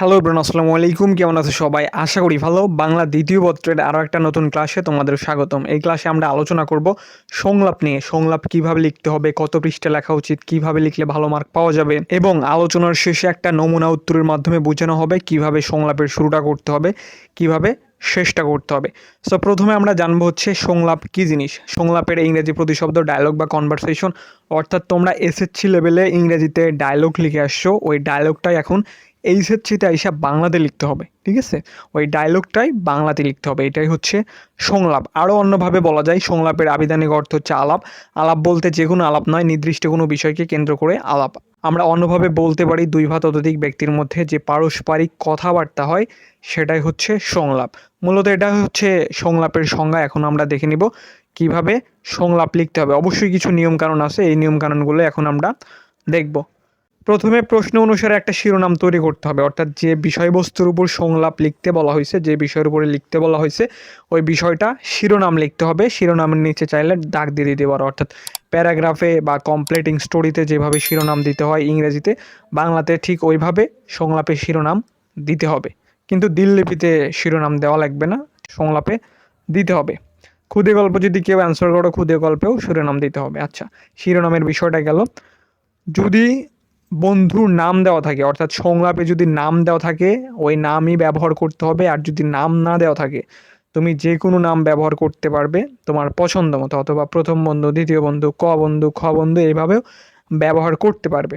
Hello ব্রন আসসালামু আলাইকুম। কেমন আছে সবাই? আশা করি ভালো। বাংলা দ্বিতীয় পত্রের আরও একটা নতুন ক্লাসে তোমাদের স্বাগতম। এই ক্লাসে আমরা আলোচনা করব সংলাপ নিয়ে। সংলাপ কীভাবে লিখতে হবে, কত পৃষ্ঠা লেখা উচিত, কীভাবে লিখলে ভালো মার্ক পাওয়া যাবে এবং আলোচনার শেষে একটা নমুনা উত্তরের মাধ্যমে বোঝানো হবে কীভাবে সংলাপের শুরুটা করতে হবে, কীভাবে শেষটা করতে হবে। সো প্রথমে আমরা জানব হচ্ছে সংলাপ কী জিনিস? সংলাপের ইংরেজি প্রতিশব্দ ডায়লগ বা কনভারসেশন অর্থাৎ তোমরা এসএসসি লেভেলে ইংরেজিতে ডায়লগ লিখে আসছো। ওই ডায়লগটাই এখন এইচএসসিতে হিসাব বাংলাতে লিখতে হবে, ঠিক আছে? ওই ডায়লগটাই বাংলাতে লিখতে হবে, এটাই হচ্ছে সংলাপ। আরও অন্যভাবে বলা যায়, সংলাপের আবিধানিক অর্থ হচ্ছে আলাপ। আলাপ বলতে যে কোনো আলাপ নয়, নির্দিষ্ট কোনো বিষয়কে কেন্দ্র করে আলাপ। আমরা অন্যভাবে বলতে পারি দুই বা ততোধিক ব্যক্তির মধ্যে যে পারস্পরিক কথাবার্তা হয়, সেটাই হচ্ছে সংলাপ। মূলত এটা হচ্ছে সংলাপের সংজ্ঞা, এখন আমরা দেখে নিব কীভাবে সংলাপ লিখতে হবে। অবশ্যই কিছু নিয়মকানুন আছে, এই নিয়মকানুনগুলো এখন আমরা দেখব। প্রথমে প্রশ্ন অনুসারে একটা শিরোনাম তৈরি করতে হবে। অর্থাৎ যে বিষয়বস্তুর উপর সংলাপ লিখতে বলা হয়েছে, যে বিষয়ের উপরে লিখতে বলা হয়েছে, ওই বিষয়টা শিরোনাম লিখতে হবে। শিরোনামের নিচে চাইলে দাগ দিয়ে দিতে পারো। অর্থাৎ প্যারাগ্রাফে বা কমপ্লিটিং স্টোরিতে যেভাবে শিরোনাম দিতে হয় ইংরেজিতে, বাংলাতে ঠিক ওইভাবে সংলাপে শিরোনাম দিতে হবে। কিন্তু দিল্লিপিতে শিরোনাম দেওয়া লাগবে না, সংলাপে দিতে হবে। ক্ষুদে গল্প যদি কেউ অ্যান্সার করো, ক্ষুদে গল্পেও শিরোনাম দিতে হবে। আচ্ছা শিরোনামের বিষয়টা গেল। যদি বন্ধুর নাম দেওয়া থাকে, অর্থাৎ সংলাপে যদি নাম দেওয়া থাকে, ওই নামই ব্যবহার করতে হবে, আর যদি নাম না দেওয়া থাকে, তুমি যে কোনো নাম ব্যবহার করতে পারবে তোমার পছন্দ মতো, অথবা প্রথম বন্ধু, দ্বিতীয় বন্ধু, ক বন্ধু, খ বন্ধু, এইভাবেও ব্যবহার করতে পারবে।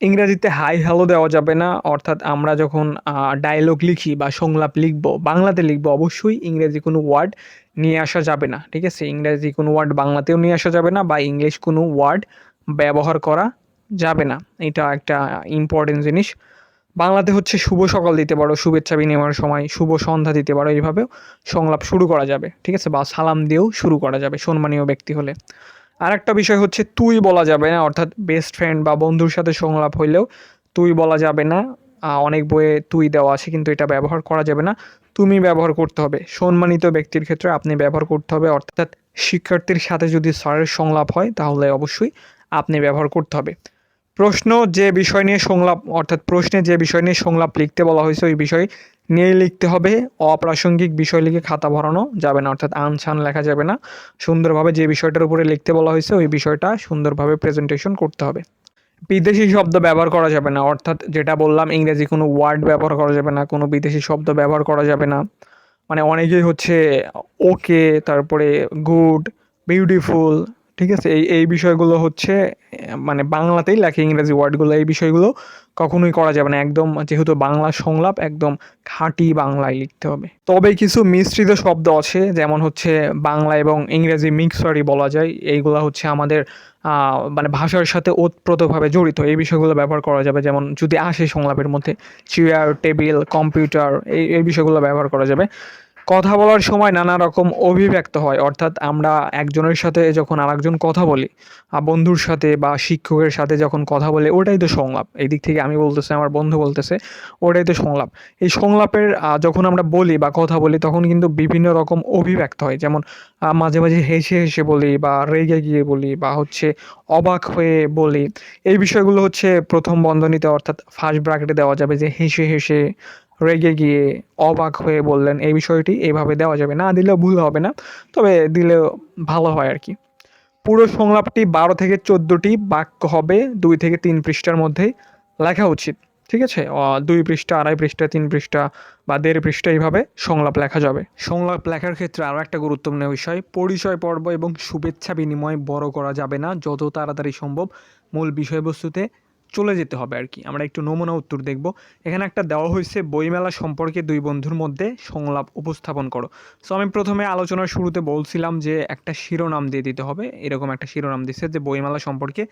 ইংরেজিতে হাই হ্যালো দেওয়া যাবে না, অর্থাৎ আমরা যখন ডায়লগ লিখি বা সংলাপ লিখব, বাংলাতে লিখব, অবশ্যই ইংরেজি কোনো ওয়ার্ড নিয়ে আসা যাবে না, ঠিক আছে? ইংরেজি কোনো ওয়ার্ড বাংলাতেও নিয়ে আসা যাবে না বা ইংলিশ কোনো ওয়ার্ড ব্যবহার করা যাবে না, এটা একটা ইম্পর্টেন্ট জিনিস। বাংলাতে হচ্ছে শুভ সকাল দিতে পারো, শুভেচ্ছা বিনিময়ের সময়, শুভ সন্ধ্যা দিতে পারো, এইভাবেও সংলাপ শুরু করা যাবে, ঠিক আছে? বা সালাম দিয়েও শুরু করা যাবে, সম্মানীয় ব্যক্তি হলে। আর একটা বিষয় হচ্ছে তুই বলা যাবে না, অর্থাৎ বেস্ট ফ্রেন্ড বা বন্ধুর সাথে সংলাপ হইলেও তুই বলা যাবে না অনেক বইয়ে তুই দেওয়া আছে কিন্তু এটা ব্যবহার করা যাবে না, তুমি ব্যবহার করতে হবে। সম্মানিত ব্যক্তির ক্ষেত্রে আপনি ব্যবহার করতে হবে, অর্থাৎ শিক্ষার্থীর সাথে যদি স্যারের সংলাপ হয় তাহলে অবশ্যই আপনি ব্যবহার করতে হবে। প্রশ্ন যে বিষয় নিয়ে সংলাপ, অর্থাৎ প্রশ্নে যে বিষয় নিয়ে সংলাপ লিখতে বলা হয়েছে ওই বিষয় নিয়ে লিখতে হবে, অপ্রাসঙ্গিক বিষয় লিখে খাতা ভরানো যাবে না, অর্থাৎ আনছান লেখা যাবে না। সুন্দরভাবে যে বিষয়টার উপরে লিখতে বলা হয়েছে, ওই বিষয়টা সুন্দরভাবে প্রেজেন্টেশন করতে হবে। বিদেশি শব্দ ব্যবহার করা যাবে না, অর্থাৎ যেটা বললাম, ইংরেজি কোনো ওয়ার্ড ব্যবহার করা যাবে না, কোনো বিদেশি শব্দ ব্যবহার করা যাবে না। মানে অনেকেই হচ্ছে, ওকে, তারপরে গুড, বিউটিফুল ঠিক আছে? এই এই বিষয়গুলো হচ্ছে মানে বাংলাতেই লেখে ইংরেজি ওয়ার্ডগুলো, এই বিষয়গুলো কখনোই করা যাবে না। একদম যেহেতু বাংলা সংলাপ, একদম খাঁটি বাংলায় লিখতে হবে। তবে কিছু মিশ্রিত শব্দ আছে, যেমন হচ্ছে বাংলা এবং ইংরেজি মিক্সারি বলা যায়। এইগুলো হচ্ছে আমাদের মানে ভাষার সাথে ওতপ্রোতভাবে জড়িত। এই বিষয়গুলো ব্যবহার করা যাবে, যেমন যদি আসে সংলাপের মধ্যে, চেয়ার, টেবিল, কম্পিউটার, এই এই বিষয়গুলো ব্যবহার করা যাবে। কথা বলার সময় নানা রকম অভিব্যক্ত হয়। অর্থাৎ আমরা একজনের সাথে যখন আরেকজন কথা বলি বন্ধুর সাথে বা শিক্ষকের সাথে যখন কথা বলে, ওটাই তো সংলাপ। এই দিক থেকে আমি বলতেছি, আমার বন্ধু বলতেছে, ওটাই তো সংলাপ। এই সংলাপের যখন আমরা বলি বা কথা বলি, তখন কিন্তু বিভিন্ন রকম অভিব্যক্ত হয়। যেমন মাঝে মাঝে হেসে হেসে বলি বা রেগে গিয়ে বলি বা হচ্ছে অবাক হয়ে বলি। এই বিষয়গুলো হচ্ছে প্রথম বন্ধনীতে অর্থাৎ ফার্স্ট ব্র্যাকেটে দেওয়া যাবে যে হেসে হেসে রেগে গিয়ে অবাক হয়ে বললেন, এই বিষয়টি এইভাবে দেওয়া যাবে না, দিলেও ভুল হবে না, তবে দিলেও ভালো হয় আর কি। পুরো সংলাপটি বারো থেকে চোদ্দোটি বাক্য হবে, দুই থেকে তিন পৃষ্ঠার মধ্যেই লেখা উচিত, ঠিক আছে? দুই পৃষ্ঠা, আড়াই পৃষ্ঠা, তিন পৃষ্ঠা বা দেড় পৃষ্ঠা এইভাবে সংলাপ লেখা যাবে। সংলাপ লেখার ক্ষেত্রে আরও একটা গুরুত্বপূর্ণ বিষয়, পরিচয় পর্ব এবং শুভেচ্ছা বিনিময় বড় করা যাবে না, যত তাড়াতাড়ি সম্ভব। মূল বিষয়বস্তুতে চলে যেতে হবে আর কি। আমরা একটু নমুনা উত্তর দেখব। এখানে একটা দেওয়া হয়েছে, বইমেলা সম্পর্কে দুই বন্ধুর মধ্যে সংলাপ উপস্থাপন করো। সো আমি প্রথমে আলোচনার শুরুতে বলছিলাম যে একটা শিরোনাম দিয়ে দিতে হবে, এরকম একটা শিরোনাম দিচ্ছে যে বইমেলা সম্পর্কে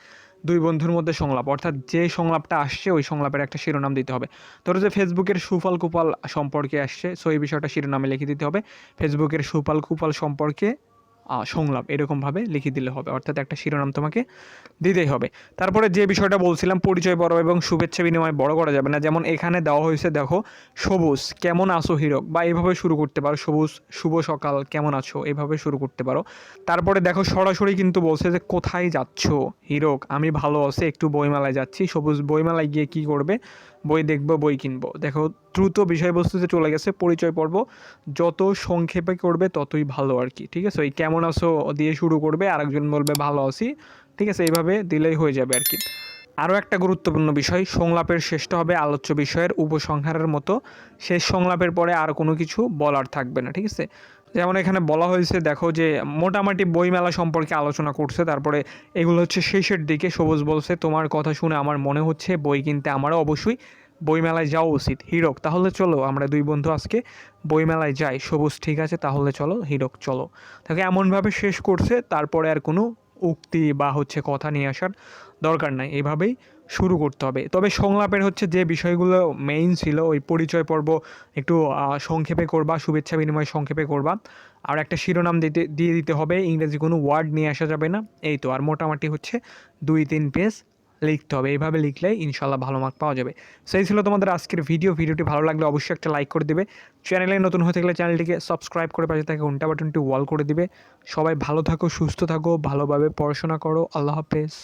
দুই বন্ধুর মধ্যে সংলাপ, অর্থাৎ যে সংলাপটা আসছে ওই সংলাপের একটা শিরোনাম দিতে হবে। ধরো যে ফেসবুকের সুফল কুপাল সম্পর্কে আসছে সো এই বিষয়টা শিরোনামে লিখে দিতে হবে। ফেসবুকের সুফল কুপাল সম্পর্কে সংলাপ এরকমভাবে লিখে দিলে হবে। অর্থাৎ একটা শিরোনাম তোমাকে দিতেই হবে। তারপরে যে বিষয়টা বলছিলাম, পরিচয় বড় এবং শুভেচ্ছা বিনিময় বড় করা যাবে না। যেমন এখানে দেওয়া হয়েছে, দেখো, সবুজ, কেমন আছো হিরক? বা এইভাবে শুরু করতে পারো, সবুজ, শুভ সকাল, কেমন আছো? এভাবে শুরু করতে পারো। তারপরে দেখো, সরাসরি কিন্তু বলছে যে, কোথায় যাচ্ছ হিরক? আমি ভালো আছি, একটু বইমেলায় যাচ্ছি। সবুজ বইমেলায় গিয়ে কি করবে? বই দেখব, বই কিনবো। দেখো, দ্রুত বিষয়বস্তুতে চলে গেছে, পরিচয় পর্ব। যত সংক্ষেপে করবে, ততই ভালো আর কি, ঠিক আছে? ওই কেমন আছো দিয়ে শুরু করবে, আরেকজন বলবে, ভালো আছি ঠিক আছে? এইভাবে দিলেই হয়ে যাবে আর কি। আরও একটা গুরুত্বপূর্ণ বিষয়, সংলাপের শেষটা হবে আলোচ্য বিষয়ের উপসংহারের মতো। শেষ সংলাপের পরে আর কোনো কিছু বলার থাকবে না, ঠিক আছে? যেমন এখানে বলা হয়েছে, দেখো যে মোটামুটি বইমেলা সম্পর্কে আলোচনা করছে, তারপরে এগুলো হচ্ছে শেষের দিকে। সবুজ বলছে, তোমার কথা শুনে আমার মনে হচ্ছে, বই কিনতে আমারও অবশ্যই বইমেলায় যাওয়া উচিত। হিরক, তাহলে চলো আমরা দুই বন্ধু আজকে বইমেলায় যাই। সবুজ, ঠিক আছে, তাহলে চলো, হিরক, চলো। তাকে এমনভাবে শেষ করছে, তারপরে আর কোনো উক্তি বা হচ্ছে কথা নিয়ে আসার দরকার নাই। এইভাবেই শুরু করতে হবে। তবে সংলাপের হচ্ছে যে বিষয়গুলো মেইন ছিল, ওই পরিচয় পর্ব একটু সংক্ষেপে করবা, শুভেচ্ছা বিনিময় সংক্ষেপে করবা। আর একটা শিরোনাম দিতে, দিয়ে দিতে হবে, ইংরেজি কোনো ওয়ার্ড নিয়ে আসা যাবে না। এই তো, আর মোটামুটি হচ্ছে দুই তিন পেজ লিখতে হবে। এইভাবে লিখলে ইনশাল্লাহ ভালো মার্ক পাওয়া যাবে। সেই ছিল তোমাদের আজকের ভিডিও ভিডিওটি ভালো লাগলে অবশ্যই একটা লাইক করে দিবে। চ্যানেলে নতুন হতে গেলে চ্যানেলটিকে সাবস্ক্রাইব করে পাশে থাকে ঘণ্টা বাটনটি ওয়াল করে দিবে। সবাই ভালো থাকো, সুস্থ থাকো, ভালোভাবে পড়াশোনা করো। আল্লাহ হাফেজ।